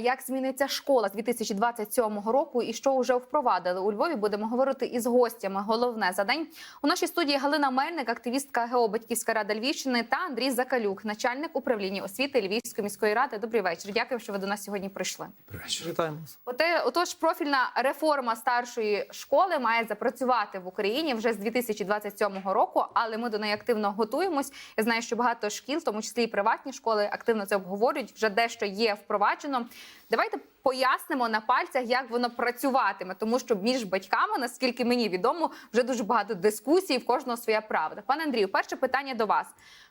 Як зміниться школа з 2027 року і що вже впровадили у Львові? Будемо говорити із гостями. Головне за день у нашій студії Галина Мельник, активістка ГО Батьківська рада Львівщини та Андрій Закалюк, начальник управління освіти Львівської міської ради. Добрий вечір. Дякую, що ви до нас сьогодні прийшли. Вітаємо. Оте, отож, профільна реформа старшої школи має запрацювати в Україні вже з 2027 року, але ми до неї активно готуємось. Я знаю, що багато шкіл, в тому числі і приватні школи, активно це обговорюють. Вже дещо є впроваджено. Давайте пояснимо на пальцях, як воно працюватиме, тому що між батьками, наскільки мені відомо, вже дуже багато дискусій, в кожного своя правда. Пане Андрію, перше питання до вас: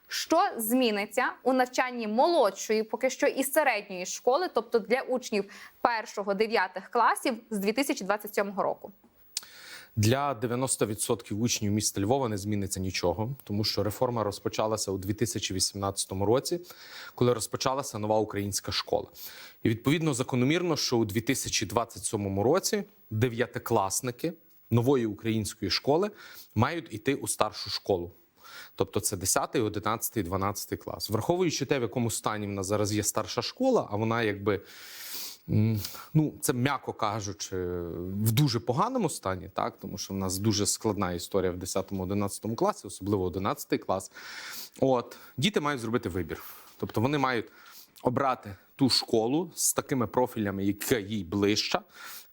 що зміниться у навчанні молодшої, поки що і середньої школи, тобто для учнів першого дев'ятих класів з 2027 року? Для 90% учнів міста Львова не зміниться нічого, тому що реформа розпочалася у 2018 році, коли розпочалася нова українська школа. І відповідно закономірно, що у 2027 році дев'ятикласники нової української школи мають йти у старшу школу. Тобто це 10, 11, 12 клас. Враховуючи те, в якому стані в нас зараз є старша школа, а вона якби. Ну, це м'яко кажучи, в дуже поганому стані, так тому що в нас дуже складна історія в 10-11 класі, особливо 11 клас. От діти мають зробити вибір. Тобто вони мають обрати ту школу з такими профілями, яка їй ближча,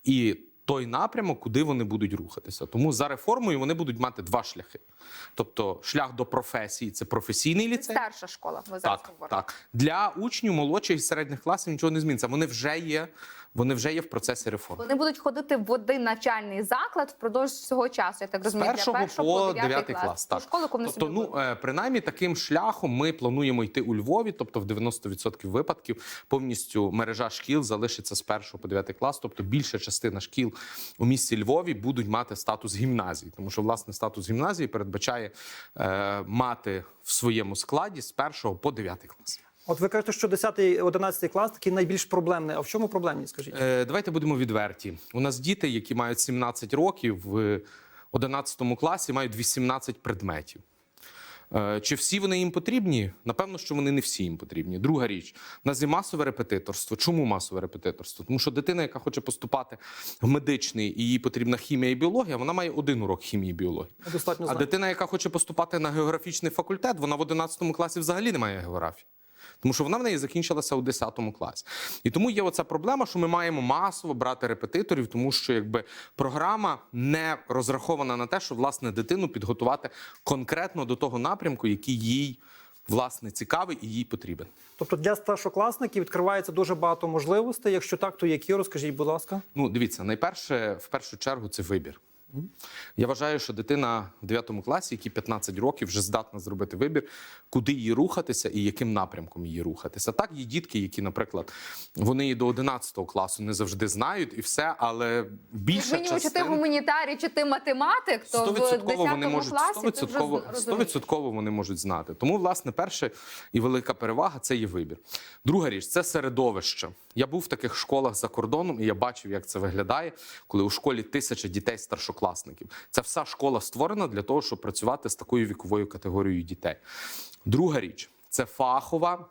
і той напрямок, куди вони будуть рухатися. Тому за реформою вони будуть мати два шляхи. Тобто, шлях до професії це професійний ліцей. Старша школа. Ви зараз Так, говоримо. так. Для учнів молодших і середніх класів нічого не зміниться. Вони вже є, вони вже є в процесі реформи. Вони будуть ходити в один навчальний заклад впродовж цього часу. Я так З розумію, першого для першого по дев'ятий клас. Так. школу, тобто, ну е, принаймні таким шляхом ми плануємо йти у Львові. Тобто, в 90% випадків повністю мережа шкіл залишиться з першого по дев'ятий клас. Тобто, більша частина шкіл у місті Львові будуть мати статус гімназії, тому що власне статус гімназії передбачає е, мати в своєму складі з першого по дев'ятий клас. От ви кажете, що 10-11 клас такий найбільш проблемний. А в чому проблемність, скажіть? Е, давайте будемо відверті. У нас діти, які мають 17 років в 11 класі, мають 18 предметів. Е, Чи всі вони їм потрібні? Напевно, що вони не всі їм потрібні. Друга річ, у нас є масове репетиторство. Чому масове репетиторство? Тому що дитина, яка хоче поступати в медичний і їй потрібна хімія і біологія, вона має один урок хімії і біології. Достатньо А знань. дитина, яка хоче поступати на географічний факультет, вона в 11 класі взагалі не має географії. Тому що вона в неї закінчилася у 10 класі. І тому є оця проблема, що ми маємо масово брати репетиторів, тому що якби програма не розрахована на те, щоб власне дитину підготувати конкретно до того напрямку, який їй власне цікавий і їй потрібен. Тобто для старшокласників відкривається дуже багато можливостей. Якщо так, то які розкажіть, будь ласка. Ну, дивіться, найперше, в першу чергу, це вибір. Я вважаю, що дитина в 9 класі, якій 15 років, вже здатна зробити вибір, куди їй рухатися і яким напрямком її рухатися. Так, є дітки, які, наприклад, вони і до 11 класу не завжди знають і все, але більша Мінімум, чи ти гуманітарій, чи ти математик, то в 10 вони можуть класі ти вже стовідсотково розумієш. стовідсотково вони можуть знати. Тому, власне, перша і велика перевага це є вибір. Друга річ це середовище. Я був в таких школах за кордоном, і я бачив, як це виглядає, коли у школі тисяча дітей старшокласників. Ця вся школа створена для того, щоб працювати з такою віковою категорією дітей. Друга річ це фахова.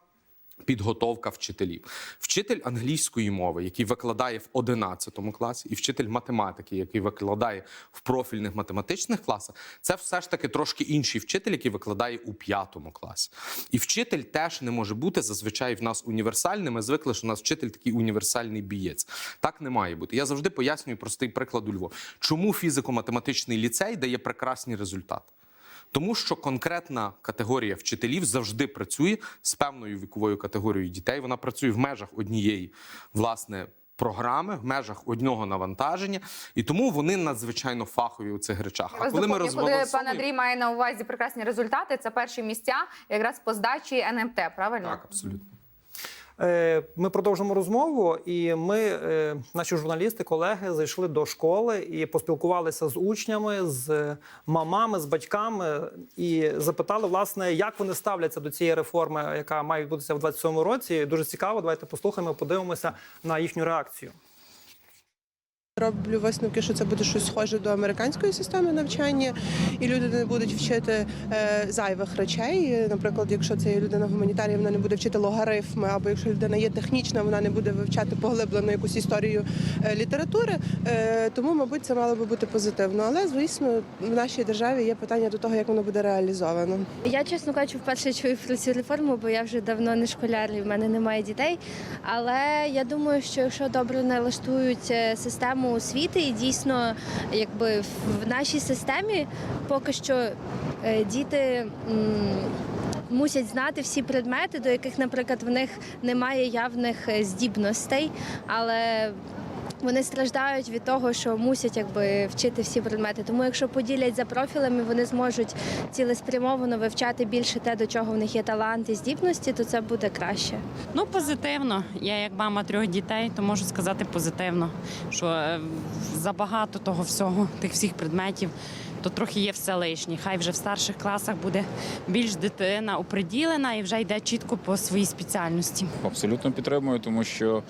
Підготовка вчителів. Вчитель англійської мови, який викладає в 11 класі, і вчитель математики, який викладає в профільних математичних класах, це все ж таки трошки інший вчитель, який викладає у 5 класі. І вчитель теж не може бути зазвичай в нас універсальним. Ми звикли, що у нас вчитель такий універсальний бієць. Так не має бути. Я завжди пояснюю простий приклад у Львові. Чому фізико-математичний ліцей дає прекрасні результати? Тому що конкретна категорія вчителів завжди працює з певною віковою категорією дітей. Вона працює в межах однієї власне. Програми в межах одного навантаження, і тому вони надзвичайно фахові у цих речах. А коли ми доповню, пан Андрій має на увазі прекрасні результати, це перші місця якраз по здачі НМТ, правильно? так, абсолютно. Е, Ми продовжимо розмову, і ми, е, наші журналісти, колеги, зайшли до школи і поспілкувалися з учнями, з мамами, з батьками і запитали, власне, як вони ставляться до цієї реформи, яка має відбутися в 27-му році. Дуже цікаво. Давайте послухаємо, подивимося на їхню реакцію. Роблю висновки, що це буде щось схоже до американської системи навчання, і люди не будуть вчити е, зайвих речей. Наприклад, якщо це є людина гуманітарія, вона не буде вчити логарифми, або якщо людина є технічна, вона не буде вивчати поглиблену якусь історію е, літератури. Е, тому, мабуть, це мало би бути позитивно. Але звісно, в нашій державі є питання до того, як воно буде реалізовано. Я, чесно кажучи, вперше чую про цю реформу, бо я вже давно не школяр і в мене немає дітей. Але я думаю, що якщо добре налаштують е, систему освіти, і дійсно, якби в нашій системі поки що е, діти. Мусять знати всі предмети, до яких, наприклад, в них немає явних е, здібностей, але вони страждають від того, що мусять якби вчити всі предмети. Тому, якщо поділять за профілями, вони зможуть цілеспрямовано вивчати більше те, до чого в них є талант і здібності, то це буде краще. Ну, позитивно. Я як мама трьох дітей, то можу сказати позитивно, що е, забагато того всього, тих всіх предметів, то трохи є все лишнє. Хай вже в старших класах буде більш дитина оприділена і вже йде чітко по своїй спеціальності. Абсолютно підтримую, тому що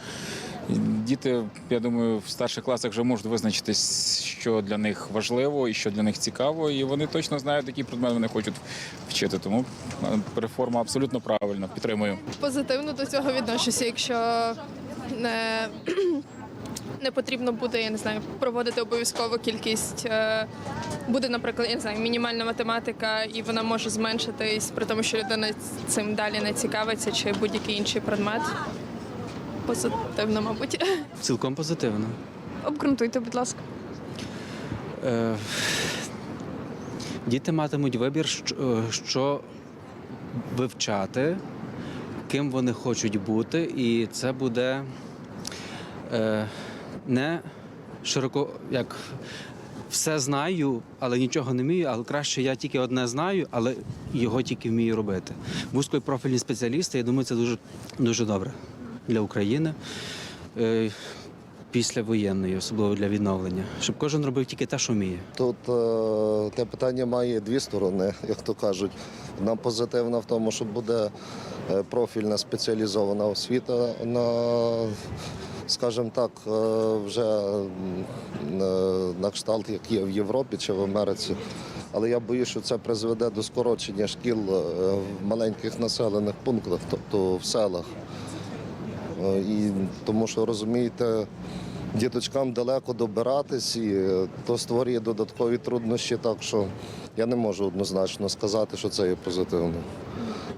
діти, я думаю, в старших класах вже можуть визначитись, що для них важливо і що для них цікаво, і вони точно знають, який предмет вони хочуть вчити. Тому е, реформа абсолютно правильна. Підтримую. позитивно до цього відношуся, якщо не, не потрібно буде, я не знаю, проводити обов'язково кількість. е, Буде, наприклад, я не знаю, мінімальна математика, і вона може зменшитись, при тому, що людина цим далі не цікавиться, чи будь-який інший предмет. Позитивно, мабуть. Цілком позитивно. Обґрунтуйте, будь ласка. Е, Діти матимуть вибір, що, е, що вивчати, ким вони хочуть бути, і це буде е, не широко, як все знаю, але нічого не вмію, але краще я тільки одне знаю, але його тільки вмію робити. Вузькопрофільні спеціалісти, я думаю, це дуже, дуже добре для України. Е, Після воєнної, особливо для відновлення, щоб кожен робив тільки те, що вміє. Тут е, те питання має дві сторони, як то кажуть. Одна позитивна в тому, що буде е, профільна спеціалізована освіта на, скажімо так, вже на кшталт, як є в Європі чи в Америці. Але я боюсь, що це призведе до скорочення шкіл в маленьких населених пунктах, тобто в селах. Е, І тому що розумієте, діточкам далеко добиратись, і е, то створює додаткові труднощі. Так що я не можу однозначно сказати, що це є позитивно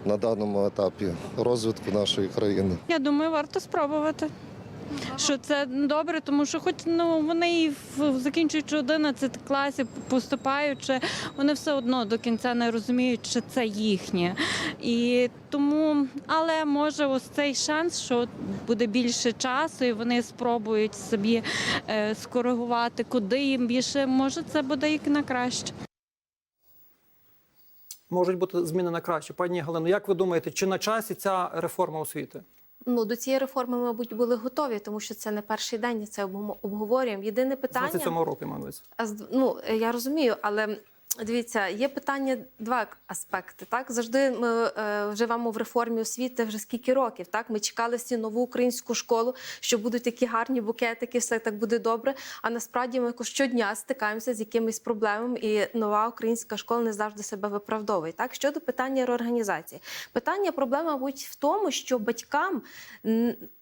на даному етапі розвитку нашої країни. Я думаю, варто спробувати. Що це добре, тому що хоч ну вони і в закінчуючи 11 класі, поступаючи, вони все одно до кінця не розуміють, що це їхнє. І тому, але може ось цей шанс, що буде більше часу, і вони спробують собі е, скоригувати, куди їм більше, може це буде і на краще. Можуть бути зміни на краще. Пані Галино, як ви думаєте, чи на часі ця реформа освіти? Ну, до цієї реформи, мабуть, були готові, тому що це не перший день, це обговорюємо. Єдине З питання. 27 року, мабуть. Ну, я розумію, але дивіться, є питання два аспекти. Так завжди ми е, живемо в реформі освіти вже скільки років. Так ми чекали всі нову українську школу, що будуть такі гарні букетики, все так буде добре. А насправді ми щодня стикаємося з якимись проблемами, і нова українська школа не завжди себе виправдовує. Так щодо питання реорганізації, питання проблема, мабуть, в тому, що батькам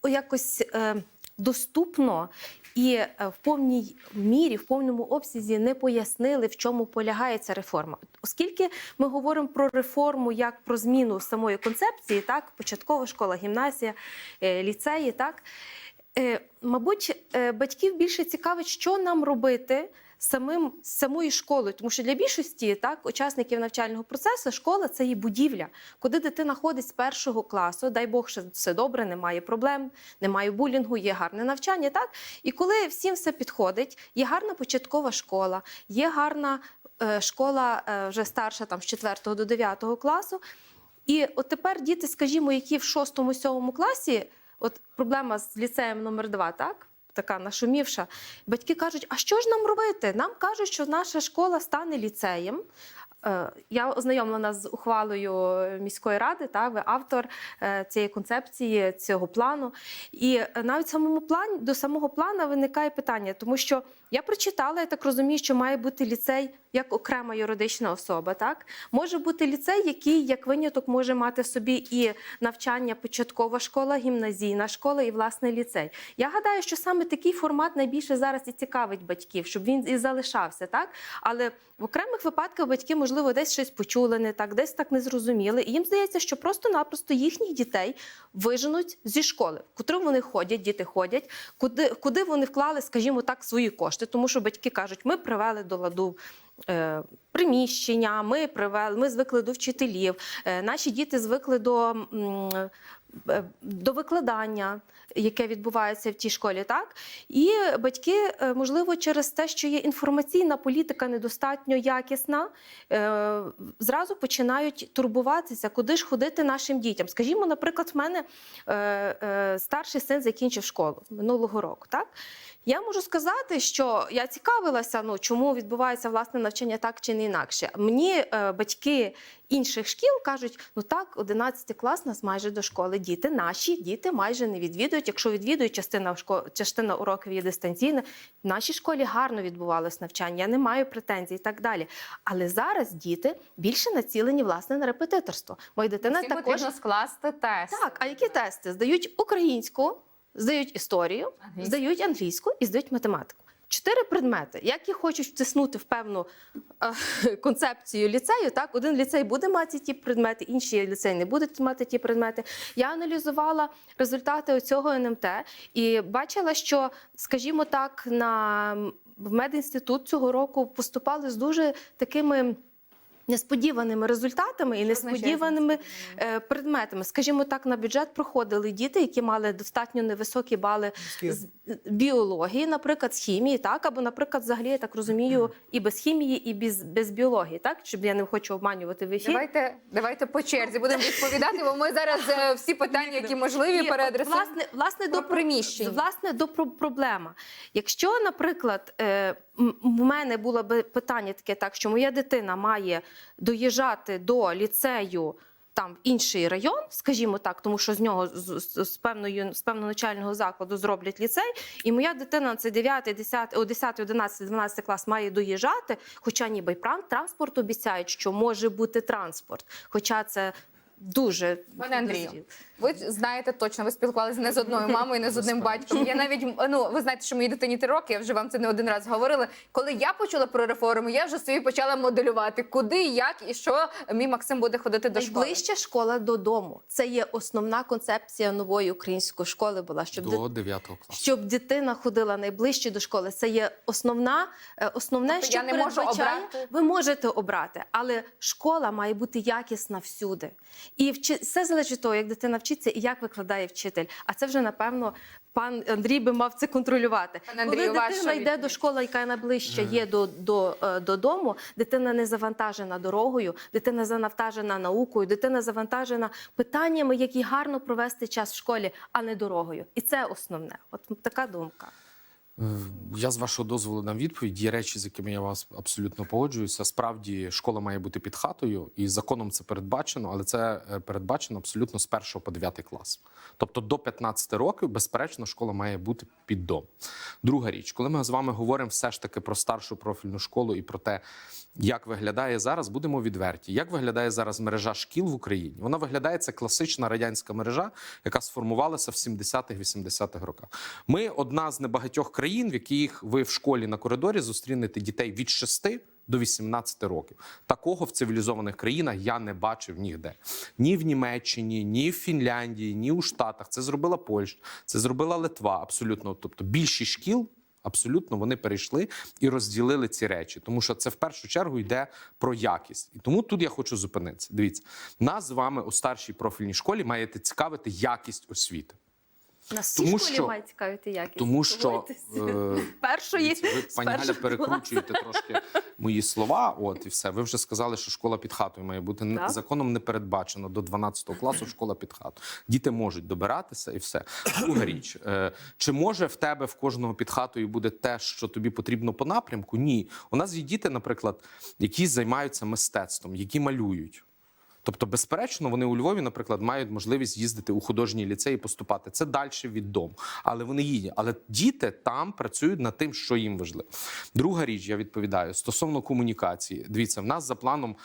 якось. Е, Доступно і е, в повній мірі, в повному обсязі не пояснили, в чому полягає ця реформа. Оскільки ми говоримо про реформу як про зміну самої концепції, так початкова школа, гімназія, е, ліцеї, так е, мабуть, батьків більше цікавить, що нам робити. Самим з самою школою, тому що для більшості так учасників навчального процесу школа це і будівля, куди дитина ходить з першого класу. Дай Бог, що все добре, немає проблем, немає булінгу, є гарне навчання. Так і коли всім все підходить, є гарна початкова школа, є гарна е, школа е, вже старша, там з 4 до 9 класу. І от тепер діти, скажімо, які в 6-7 класі, от проблема з ліцеєм номер 2 так? Така нашумівша. Батьки кажуть: а що ж нам робити? Нам кажуть, що наша школа стане ліцеєм. Е, Я ознайомлена з ухвалою міської ради, та ви автор е, цієї концепції, цього плану. І е, навіть самому плані до самого плану виникає питання, тому що я прочитала, я так розумію, що має бути ліцей як окрема юридична особа. Так може бути ліцей, який як виняток може мати в собі і навчання початкова школа, гімназійна школа і власне ліцей. Я гадаю, що саме такий формат найбільше зараз і цікавить батьків, щоб він і залишався, так але в окремих випадках батьки, можливо, десь щось почули не так, десь так не зрозуміли. І їм здається, що просто-напросто їхніх дітей виженуть зі школи, в котру вони ходять, діти ходять, куди, куди вони вклали, скажімо так, свої кошти. Тому що батьки кажуть, ми привели до ладу. е, Приміщення, ми привели, ми звикли до вчителів. е, Наші діти звикли до, е, до викладання, яке відбувається в тій школі, так і батьки, можливо, через те, що є інформаційна політика недостатньо якісна, зразу починають турбуватися, куди ж ходити нашим дітям. Скажімо, наприклад, в мене старший син закінчив школу минулого року. Так я можу сказати, що я цікавилася, ну чому відбувається власне навчання так чи не інакше. Мені е, батьки інших шкіл кажуть: ну так, 11 клас нас майже до школи. Діти наші діти майже не відвідують. Якщо відвідують, частина шко... частина уроків є дистанційна. В нашій школі гарно відбувалось навчання. Я не маю претензій і так далі. Але зараз діти більше націлені власне на репетиторство. Моя дитина Всім також потрібно скласти тест. так. А які тести здають українську, здають історію, здають англійську і здають математику. Чотири предмети, які хочуть втиснути в певну е, концепцію ліцею. Так, один ліцей буде мати ті предмети, інший ліцей не буде мати ті предмети. Я аналізувала результати цього НМТ і бачила, що, скажімо так, на в медінститут цього року поступали з дуже такими. Несподіваними результатами і несподіваними е, предметами. Скажімо так, на бюджет проходили діти, які мали достатньо невисокі бали з біології, наприклад, з хімії, так або, наприклад, взагалі я так розумію, і без хімії, і без, без біології, так щоб я не хочу обманювати в ефірі. Давайте, давайте по черзі будемо відповідати, бо ми зараз е, всі питання, які можливі, переадресуємо. власне, власне про до приміщень. Власне, до про- проблема. Якщо, наприклад, в мене було би питання таке, так що моя дитина має доїжджати до ліцею. Там в інший район, скажімо так, тому що з нього з, з, з певною з певного начального закладу зроблять ліцей, і моя дитина це 9, 10, о 10, 11, 12 клас має доїжджати. Хоча ніби транспорт обіцяють, що може бути транспорт. Хоча це дуже Пане Андрію. Ви знаєте точно, ви спілкувалися не з одною мамою, не з одним батьком. Я навіть ну ви знаєте, що моїй дитині три роки, я вже вам це не один раз говорила. Коли я почула про реформу, я вже собі почала моделювати, куди, як і що мій Максим буде ходити до школи. Найближча школа додому. Це є основна концепція нової української школи. Була щоб До 9 класу. щоб дитина ходила найближче до школи. Це є основна, е, основне, Тобто що я не можу обрати? Ви можете обрати, але школа має бути якісна всюди. І все залежить від того, як дитина вчиться і як викладає вчитель. А це вже напевно. Пан Андрій би мав це контролювати. Пан Андрій, Коли ваша дитина йде до школи, яка найближча є до, до, е, додому, дитина не завантажена дорогою, дитина завантажена наукою, дитина завантажена питаннями, які гарно провести час в школі, а не дорогою. І це основне. От така думка. Е, Я з вашого дозволу дам відповідь. Є речі, з якими я вас абсолютно погоджуюся. Справді школа має бути під хатою, і законом це передбачено, але це е, передбачено абсолютно з 1 по 9 клас. Тобто до 15 років, безперечно, школа має бути під дом. Друга річ, коли ми з вами говоримо все ж таки про старшу профільну школу і про те, як виглядає зараз, будемо відверті. Як виглядає зараз мережа шкіл в Україні? Вона виглядає це класична радянська мережа, яка сформувалася в 70-х-80-х роках. Ми одна з небагатьох країн, в яких ви в школі на коридорі зустрінете дітей від 6 до 18 років. Такого в цивілізованих країнах я не бачив ніде. Ні в Німеччині, ні в Фінляндії, ні у Штатах. Це зробила Польща, це зробила Литва. Абсолютно. Тобто більшість шкіл. Абсолютно вони перейшли і розділили ці речі, тому що це в першу чергу йде про якість. І тому тут я хочу зупинитися. Дивіться, нас з вами у старшій профільній школі маєте цікавити якість освіти. На всій Тому школі що- має цікавити якість. Тому що е, Першої ви, пані Галя, перекручуєте трошки мої слова. От і все. Ви вже сказали, що школа під хатою має бути Так. законом не передбачено до 12 класу. Школа під хату. Діти можуть добиратися, і все. Друга річ, е, чи може в тебе в кожного під хатою буде те, що тобі потрібно по напрямку? Ні, у нас є діти, наприклад, які займаються мистецтвом, які малюють. Тобто, безперечно, вони у Львові, наприклад, мають можливість їздити у художній ліцей і поступати. Це далі від дому. Але вони їдять. Але діти там працюють над тим, що їм важливо. Друга річ, я відповідаю стосовно комунікації. Дивіться, в нас за планом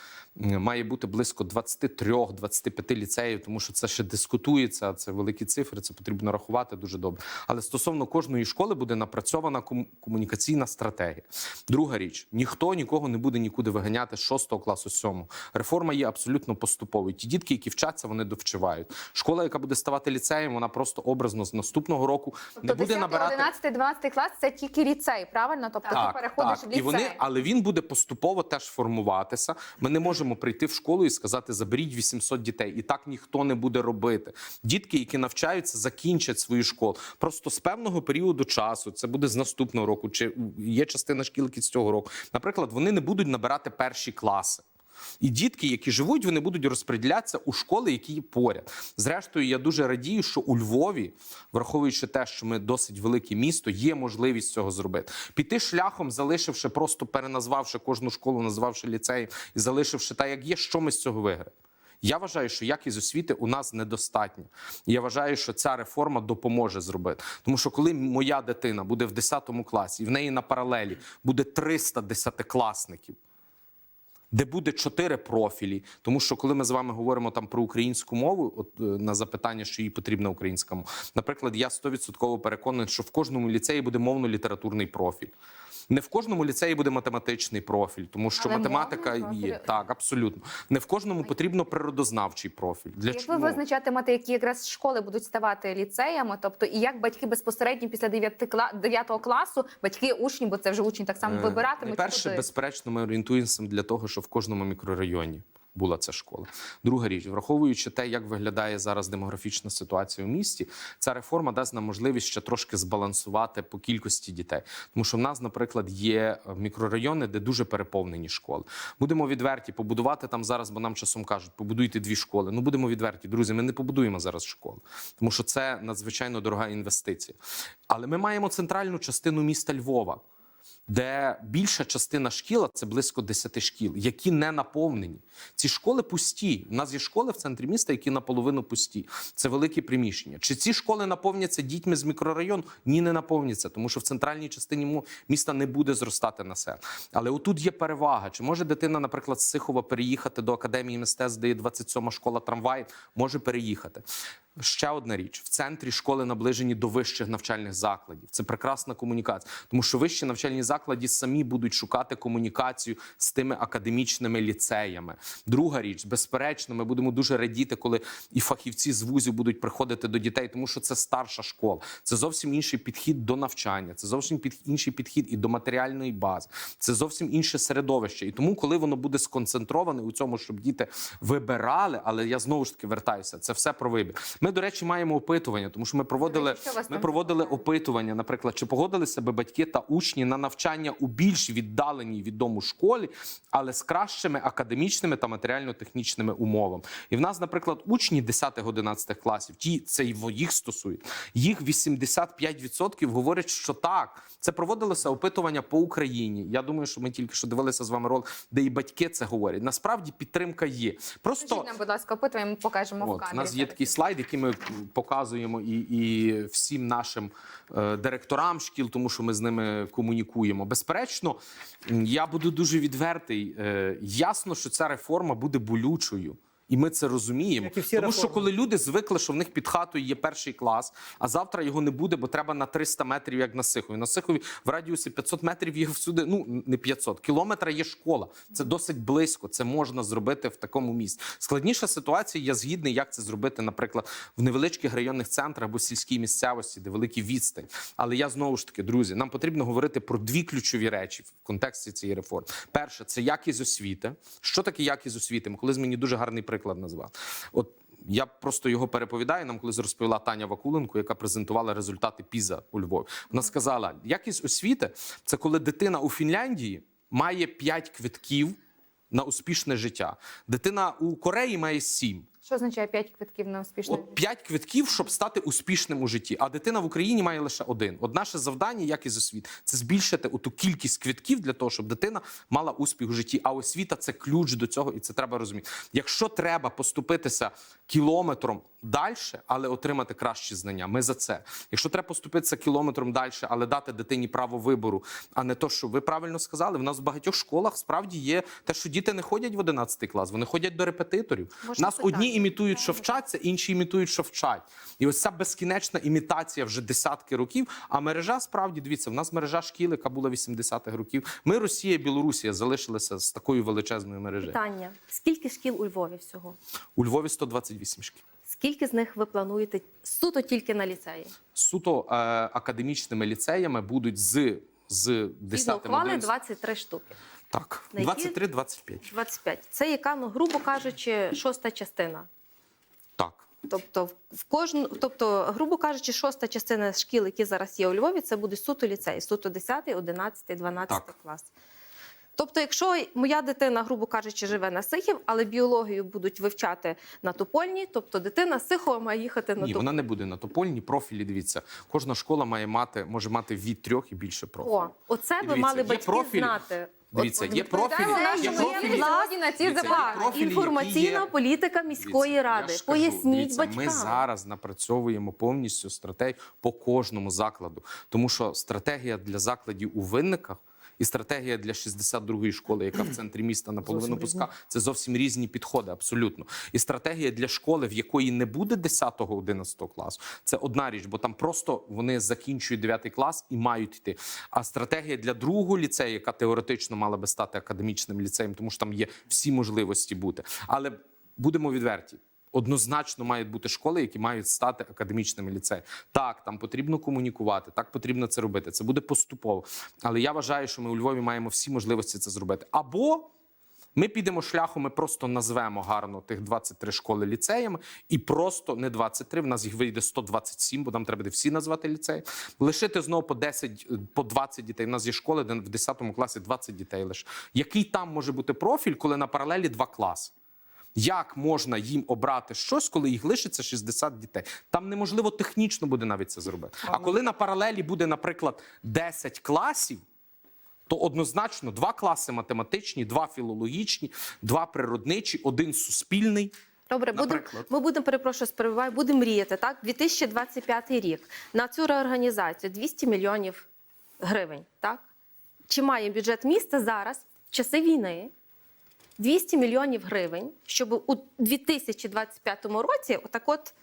має бути близько 23-25 ліцеїв, тому що це ще дискутується. Це великі цифри, це потрібно рахувати дуже добре. Але стосовно кожної школи буде напрацьована кому- комунікаційна стратегія. Друга річ: ніхто нікого не буде нікуди виганяти з 6 класу, з 7. Реформа є абсолютно поступовою. Ті дітки, які вчаться, вони довчивають. Школа, яка буде ставати ліцеєм, вона просто образно з наступного року не Тобто буде 10, набирати. 11, 12 клас це тільки ліцей, правильно? Тобто ти переходиш в ліцей. І вони, але він буде поступово теж формуватися. Ми не можемо прийти в школу і сказати: заберіть 800 дітей. І так ніхто не буде робити. Дітки, які навчаються, закінчать свою школу. Просто з певного періоду часу, це буде з наступного року, чи є частина шкіл, з цього року. Наприклад, вони не будуть набирати перші класи. І дітки, які живуть, вони будуть розподілятися у школи, які є поряд. Зрештою, я дуже радію, що у Львові, враховуючи те, що ми досить велике місто, є можливість цього зробити. Піти шляхом, залишивши, просто переназвавши кожну школу, назвавши ліцеєм і залишивши так, як є, що ми з цього виграємо. Я вважаю, що якість освіти у нас недостатня. Я вважаю, що ця реформа допоможе зробити. Тому що коли моя дитина буде в 10 класі, і в неї на паралелі буде 300 десятикласників, де буде чотири профілі. Тому що коли ми з вами говоримо там про українську мову, от е, на запитання, що їй потрібна українська мова, наприклад, я 100% переконаний, що в кожному ліцеї буде мовно-літературний профіль. Не в кожному ліцеї буде математичний профіль, тому що Але математика мовний профіль? є так, абсолютно. Не в кожному потрібно природознавчий профіль. Для Як ви чого? визначатимете, які якраз школи будуть ставати ліцеями? Тобто, і як батьки безпосередньо після 9 кла... 9 класу, батьки учні, бо це вже учні так само Е, вибиратимуть. Перше, безперечно, ми орієнтуємося для того, що в кожному мікрорайоні була ця школа. Друга річ, враховуючи те, як виглядає зараз демографічна ситуація у місті, ця реформа дасть нам можливість ще трошки збалансувати по кількості дітей. Тому що в нас, наприклад, є е, мікрорайони, де дуже переповнені школи. Будемо відверті, побудувати там зараз, бо нам часом кажуть, побудуйте дві школи. Ну будемо відверті, друзі. Ми не побудуємо зараз школи, тому що це надзвичайно дорога інвестиція. Але ми маємо центральну частину міста Львова де більша частина шкіл, це близько 10 шкіл, які не наповнені. Ці школи пусті. У нас є школи в центрі міста, які наполовину пусті. Це великі приміщення. Чи ці школи наповняться дітьми з мікрорайону? Ні, не наповняться, тому що в центральній частині міста не буде зростати населення. Але отут є перевага. Чи може дитина, наприклад, з Сихова переїхати до академії мистецтв, де є 27 школа трамваїв? Може переїхати. Ще одна річ: в центрі школи наближені до вищих навчальних закладів. Це прекрасна комунікація, тому що вищі навчальні заклади самі будуть шукати комунікацію з тими академічними ліцеями. Друга річ, безперечно, ми будемо дуже радіти, коли і фахівці з вузів будуть приходити до дітей, тому що це старша школа. Це зовсім інший підхід до навчання, це зовсім під інший підхід і до матеріальної бази. Це зовсім інше середовище. І тому, коли воно буде сконцентроване у цьому, щоб діти вибирали, але я знову ж таки вертаюся, це все про вибір. Ми, до речі, маємо опитування, тому що ми проводили, ми проводили опитування, наприклад, чи погодилися би батьки та учні на навчання у більш віддаленій від дому школі, але з кращими академічними та матеріально-технічними умовами. І в нас, наприклад, учні 10-11 класів, ті це й їх стосує. Їх 85% говорять, що так. Це проводилося опитування по Україні. Я думаю, що ми тільки що дивилися з вами рол, де і батьки це говорять. Насправді підтримка є. Просто Скажіть нам, будь ласка, опитування, ми покажемо в От, камері. у нас є такий слайд, який ми показуємо і, і всім нашим е, директорам шкіл, тому що ми з ними комунікуємо. Безперечно, я буду дуже відвертий. Е, ясно, що ця реформа буде болючою. І ми це розуміємо. Тому що коли люди звикли, що в них під хатою є перший клас, а завтра його не буде, бо треба на 300 метрів, як на Сихові. На Сихові в радіусі 500 метрів є всюди. Ну не 500, кілометра є школа. Це досить близько. Це можна зробити в такому місці. Складніша ситуація. Я згідний, як це зробити, наприклад, в невеличких районних центрах або сільській місцевості, де великі відстань. Але я знову ж таки, друзі, нам потрібно говорити про дві ключові речі в контексті цієї реформи. Перше, це якість освіти. Що таке якість освіти? Ми колись мені дуже гарний приклад назвав. От Я просто його переповідаю. Нам колись розповіла Таня Вакуленко, яка презентувала результати ПІЗа у Львові. Вона сказала: якість освіти це коли дитина у Фінляндії має 5 квитків на успішне життя. Дитина у Кореї має 7. Що означає 5 квитків на успішне? От 5 квитків, щоб стати успішним у житті. А дитина в Україні має лише один. От наше завдання, як і з освіт, це збільшити оту кількість квитків для того, щоб дитина мала успіх у житті. А освіта це ключ до цього, і це треба розуміти. Якщо треба поступитися кілометром далі, але отримати кращі знання, ми за це. Якщо треба поступитися кілометром далі, але дати дитині право вибору, а не то, що ви правильно сказали, в нас в багатьох школах справді є те, що діти не ходять в 11 клас, вони ходять до репетиторів. Можна нас питання? одні імітують, що вчаться, інші імітують, що вчать. І ось ця безкінечна імітація вже десятки років. А мережа справді дивіться, в нас мережа шкіл, яка була 80-х років. Ми, Росія, і Білорусія, залишилися з такою величезною мережею. Питання: скільки шкіл у Львові всього? У Львові 128 шкіл. Скільки з них ви плануєте суто тільки на ліцеї? Суто е, академічними ліцеями будуть з, з Згідно 10 ухвали 23 штуки. Так, На які? 23-25. 25. Це яка, ну, грубо кажучи, шоста частина. Так. Тобто, в- в кожну, тобто, грубо кажучи, шоста частина шкіл, які зараз є у Львові, це буде суто ліцей, суто 10, 11, 12 Так. клас. Тобто, якщо моя дитина, грубо кажучи, живе на Сихів, але біологію будуть вивчати на Топольній, тобто дитина з Сихова має їхати на Ні, Тополь. вона не буде на топольні профілі. Дивіться, кожна школа має мати, може мати від трьох і більше профілів. О, оце І ви дивіться, мали є батьки профілі. знати. Дивіться, є профілі, відповідаємо є профілі. на ці профілі, які Інформаційна є- політика міської Дивіться, ради. я ж кажу, Поясніть дивіться, батькам. Ми зараз напрацьовуємо повністю стратегію по кожному закладу, тому що стратегія для закладів у винниках. І стратегія для 62-ї школи, яка в центрі міста наполовину пуска, це зовсім різні підходи, абсолютно. І стратегія для школи, в якої не буде 10-11 класу, це одна річ, бо там просто вони закінчують 9 клас і мають йти. А стратегія для другого ліцею, яка теоретично мала би стати академічним ліцеєм, тому що там є всі можливості бути. Але будемо відверті. Однозначно мають бути школи, які мають стати академічними ліцеями. Так, там потрібно комунікувати, так потрібно це робити. Це буде поступово. Але я вважаю, що ми у Львові маємо всі можливості це зробити. Або ми підемо шляхом, ми просто назвемо гарно тих 23 школи ліцеями, і просто не 23, в нас їх вийде 127, бо нам треба буде всі назвати ліцеї. Лишити знову по 10, по 20 дітей. У нас є школи, де в 10 класі 20 дітей лише. Який там може бути профіль, коли на паралелі два класи? Як можна їм обрати щось, коли їх лишиться 60 дітей? Там неможливо технічно буде навіть це зробити. А коли на паралелі буде, наприклад, 10 класів, то однозначно два класи математичні, два філологічні, два природничі, один суспільний. Добре, будем, ми будемо, перепрошую, перебиваю, будемо мріяти, так? 2025 рік. На цю реорганізацію 200 мільйонів гривень, так? Чи має бюджет міста зараз, в часи війни, 200 мільйонів гривень, щоб у 2025 році отак от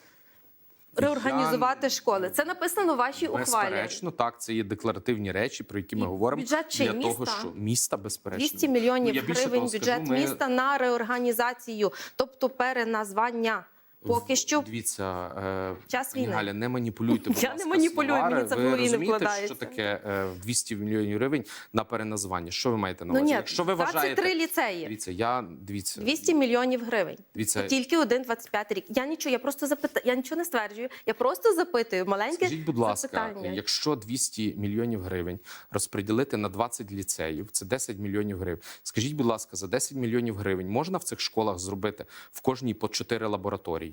реорганізувати школи? Це написано в вашій ухвалі. Безперечно, так, це є декларативні речі, про які ми І говоримо. бюджет чи для того, що міста безперечно. 200 мільйонів Ну, я гривень того скажу, бюджет ми- міста на реорганізацію, тобто переназвання. Поки що Дивіться, е, Час війни. Галя, не маніпулюйте, будь Я ласка, не маніпулюю, словари. мені це в ви голові не розумієте, вкладається. що таке е, 200 мільйонів гривень на переназвання? Що ви маєте на ну увазі? ні, Якщо ви 23 вважаєте, ліцеї. дивіться, я дивіться, 200 мільйонів гривень. Дивіться- І тільки один 25 рік. Я нічого, я просто запитаю, я нічого не стверджую. Я просто запитую маленьке Скажіть, будь ласка, запитання. якщо 200 мільйонів гривень розподілити на 20 ліцеїв, це 10 мільйонів гривень. Скажіть, будь ласка, за 10 мільйонів гривень можна в цих школах зробити в кожній по 4 лабораторії?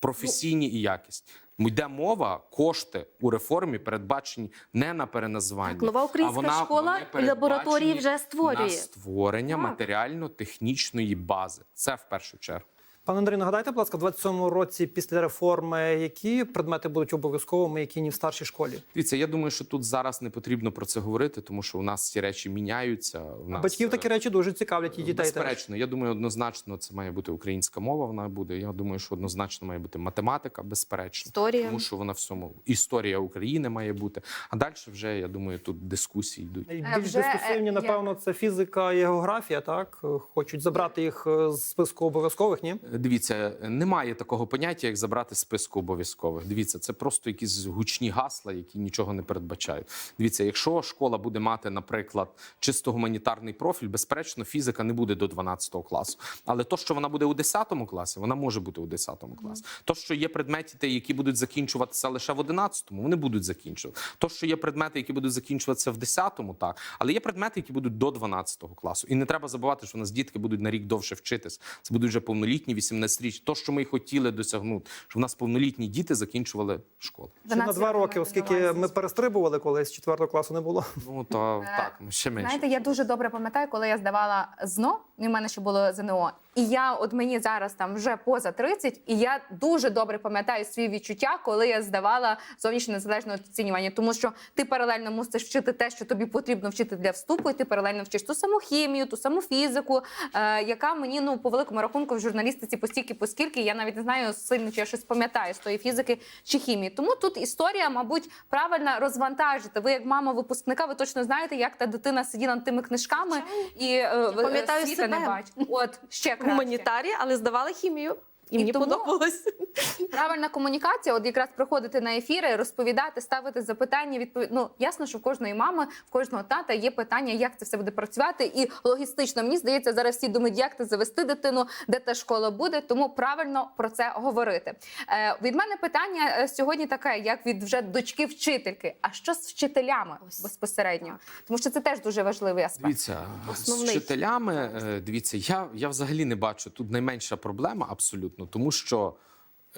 Професійні і якість. Йде мова, кошти у реформі передбачені не на переназвання. Так, нова українська а вона, школа вони лабораторії вже створює. На створення матеріально-технічної бази. Це в першу чергу. Пане Андрій, нагадайте, будь ласка, в 27-му році після реформи які предмети будуть обов'язковими, які ні в старшій школі? Дивіться, я думаю, що тут зараз не потрібно про це говорити, тому що у нас ці речі міняються. У нас, Батьків е, такі речі дуже цікавлять і дітей. теж. Безперечно, я думаю, однозначно це має бути українська мова. Вона буде. Я думаю, що однозначно має бути математика, безперечно, Історія. тому що вона всьому історія України має бути. А далі вже я думаю, тут дискусії йдуть. Більш е, дискусивні, напевно, це фізика і географія. Так хочуть забрати їх е, з списку обов'язкових. Ні, Дивіться, немає такого поняття, як забрати з списку обов'язкових. Дивіться, це просто якісь гучні гасла, які нічого не передбачають. Дивіться, якщо школа буде мати, наприклад, чисто гуманітарний профіль, безперечно, фізика не буде до 12 класу. Але то, що вона буде у 10 класі, вона може бути у 10 класі. То, що є предмети, які будуть закінчуватися лише в 11-му, вони будуть закінчувати. То, що є предмети, які будуть закінчуватися в 10-му, так, але є предмети, які будуть до 12 класу. І не треба забувати, що у нас дітки будуть на рік довше вчитись. Це будуть вже повнолітні, 18-річні. То, що ми й хотіли досягнути, щоб в нас повнолітні діти закінчували школу. Ще на два роки, оскільки ми перестрибували колись, четвертого класу не було. Ну то Е, так, ще менше. Знаєте, я дуже добре пам'ятаю, коли я здавала ЗНО, і в мене ще було ЗНО. І я, от мені зараз там вже поза 30, і я дуже добре пам'ятаю свої відчуття, коли я здавала зовнішнє незалежне оцінювання. Тому що ти паралельно мусиш вчити те, що тобі потрібно вчити для вступу, і ти паралельно вчиш ту саму хімію, ту саму фізику, е, яка мені ну по великому рахунку в журналістиці постільки, поскільки я навіть не знаю сильно, чи я щось пам'ятаю з тої фізики чи хімії. Тому тут історія, мабуть, правильно розвантажити. Ви, як мама випускника, ви точно знаєте, як та дитина сиділа над тими книжками і е, пам'ятаю світа не бачить. От ще. Гуманітарії, але здавали хімію. І, І мені тому- подобалось. Правильна комунікація, от якраз приходити на ефіри, розповідати, ставити запитання. Відповідь. Ну ясно, що в кожної мами, в кожного тата є питання, як це все буде працювати. І логістично мені здається, зараз всі думають, як це завести дитину, де та школа буде. Тому правильно про це говорити. Е, від мене питання е, сьогодні таке, як від вже дочки вчительки. А що з вчителями Ось. безпосередньо? Тому що це теж дуже важливий аспект. Дивіться, з вчителями, е, дивіться, я, я взагалі не бачу тут найменша проблема абсолютно, тому що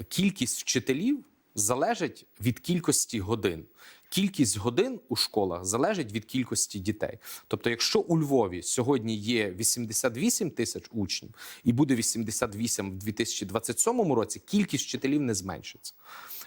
кількість вчителів залежить від кількості годин. Кількість годин у школах залежить від кількості дітей. Тобто, якщо у Львові сьогодні є 88 тисяч учнів і буде 88 в 2027 році, кількість вчителів не зменшиться.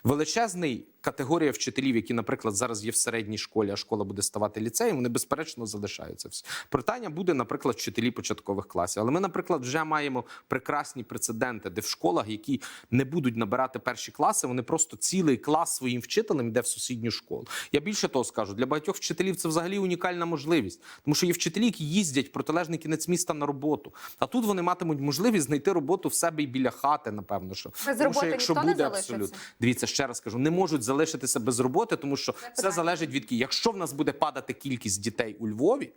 Величезний категорія вчителів, які, наприклад, зараз є в середній школі, а школа буде ставати ліцеєм, вони безперечно залишаються. Питання буде, наприклад, вчителі початкових класів. Але ми, наприклад, вже маємо прекрасні прецеденти, де в школах, які не будуть набирати перші класи, вони просто цілий клас своїм вчителем йде в сусідню школу. Я більше того скажу, для багатьох вчителів це взагалі унікальна можливість, тому що є вчителі, які їздять протилежний кінець міста на роботу. А тут вони матимуть можливість знайти роботу в себе і біля хати, напевно, що Без Тому що якщо ніхто буде залишиться? абсолютно дивіться, ще раз кажу, не можуть залишитися без роботи, тому що все питання. залежить від ки- Якщо в нас буде падати кількість дітей у Львові.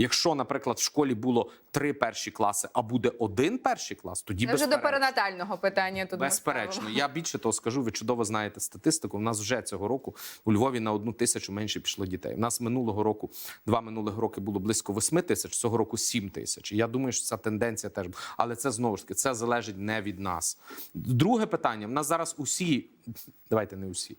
Якщо, наприклад, в школі було три перші класи, а буде один перший клас, тоді Це вже до перинатального питання. Тут Безперечно, я більше того скажу. Ви чудово знаєте статистику. У нас вже цього року у Львові на одну тисячу менше пішло дітей. У нас минулого року, два минулих роки було близько восьми тисяч, цього року сім тисяч. Я думаю, що ця тенденція теж. Але це знову ж таки це залежить не від нас. Друге питання: в нас зараз усі, давайте не усі.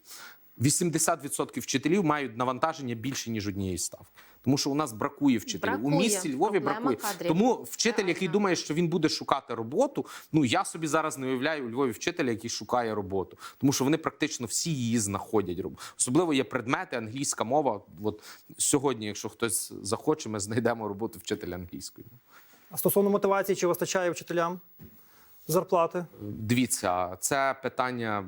80% вчителів мають навантаження більше ніж однієї ставки. Тому що у нас бракує вчителів. Бракує. У місті Львові Проблема бракує. кадрів. Тому вчитель, який думає, що він буде шукати роботу. Ну я собі зараз не уявляю у Львові вчителя, який шукає роботу, тому що вони практично всі її знаходять. Особливо є предмети, англійська мова. От сьогодні, якщо хтось захоче, ми знайдемо роботу вчителя англійської. А стосовно мотивації, чи вистачає вчителям зарплати? Дивіться, це питання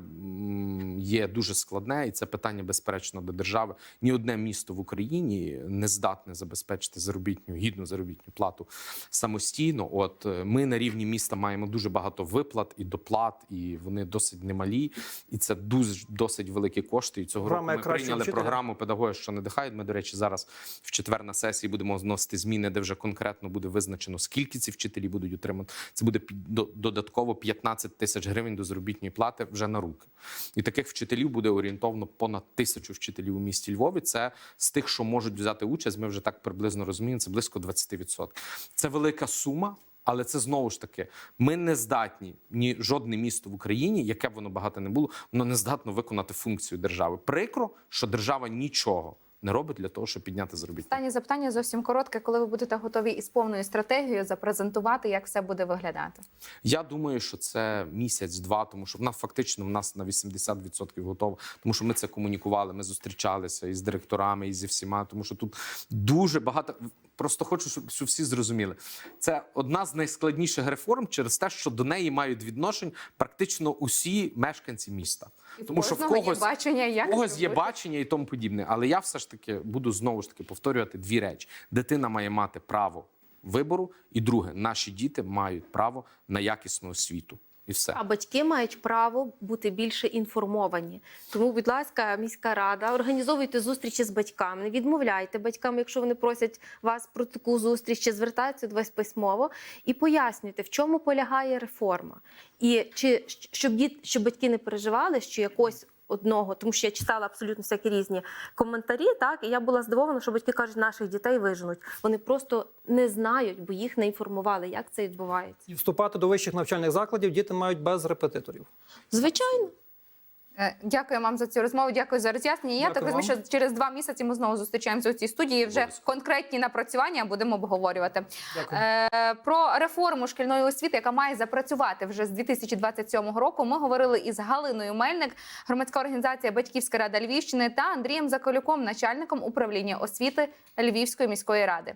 є дуже складне, і це питання, безперечно, до держави. Ні одне місто в Україні не здатне забезпечити заробітню гідну заробітну плату самостійно. От е, ми на рівні міста маємо дуже багато виплат і доплат, і вони досить немалі. І це дуже досить великі кошти. І цього Програма року ми прийняли вчителя». програму педагоги, що надихають. Ми, до речі, зараз в четвер на сесії будемо вносити зміни, де вже конкретно буде визначено, скільки ці вчителі будуть отримати. Це буде пі- до- додатково 15 тисяч гривень до заробітної плати вже на руки. І таких вчителів буде орієнтовно понад тисячу вчителів у місті Львові. Це з тих, що можуть взяти участь. Ми вже так приблизно розуміємо. Це близько 20%. Це велика сума. Але це знову ж таки, ми не здатні ні жодне місто в Україні, яке б воно багато не було, воно не здатно виконати функцію держави. Прикро, що держава нічого не робить для того, щоб підняти заробітні. Останнє запитання зовсім коротке. Коли ви будете готові із повною стратегією запрезентувати, як все буде виглядати? Я думаю, що це місяць-два, тому що вона фактично в нас на 80% готова. Тому що ми це комунікували. Ми зустрічалися із директорами, і зі всіма. Тому що тут дуже багато. Просто хочу, щоб всі зрозуміли. Це одна з найскладніших реформ через те, що до неї мають відношень практично усі мешканці міста. І Тому що в кожного є когось бачення, як когось є бачення і тому подібне. Але я все ж таки буду знову ж таки повторювати дві речі: дитина має мати право вибору. І друге, наші діти мають право на якісну освіту. І все. А батьки мають право бути більше інформовані. Тому, будь ласка, міська рада, організовуйте зустрічі з батьками, не відмовляйте батькам, якщо вони просять вас про таку зустріч, чи звертаються до вас письмово, і пояснюйте, в чому полягає реформа. І чи щоб діт, щоб батьки не переживали, що якось. Одного, тому що я читала абсолютно всякі різні коментарі, так і я була здивована, що батьки кажуть, наших дітей виженуть. Вони просто не знають, бо їх не інформували, як це відбувається. І вступати до вищих навчальних закладів діти мають без репетиторів. Звичайно. Е, Дякую вам за цю розмову. Дякую за роз'яснення. Я так розумію, що через два місяці ми знову зустрічаємося у цій студії. Вже конкретні напрацювання будемо обговорювати. Дякую. Е, Про реформу шкільної освіти, яка має запрацювати вже з 2027 року. Ми говорили із Галиною Мельник, громадська організація Батьківська рада Львівщини та Андрієм Заколюком, начальником управління освіти Львівської міської ради.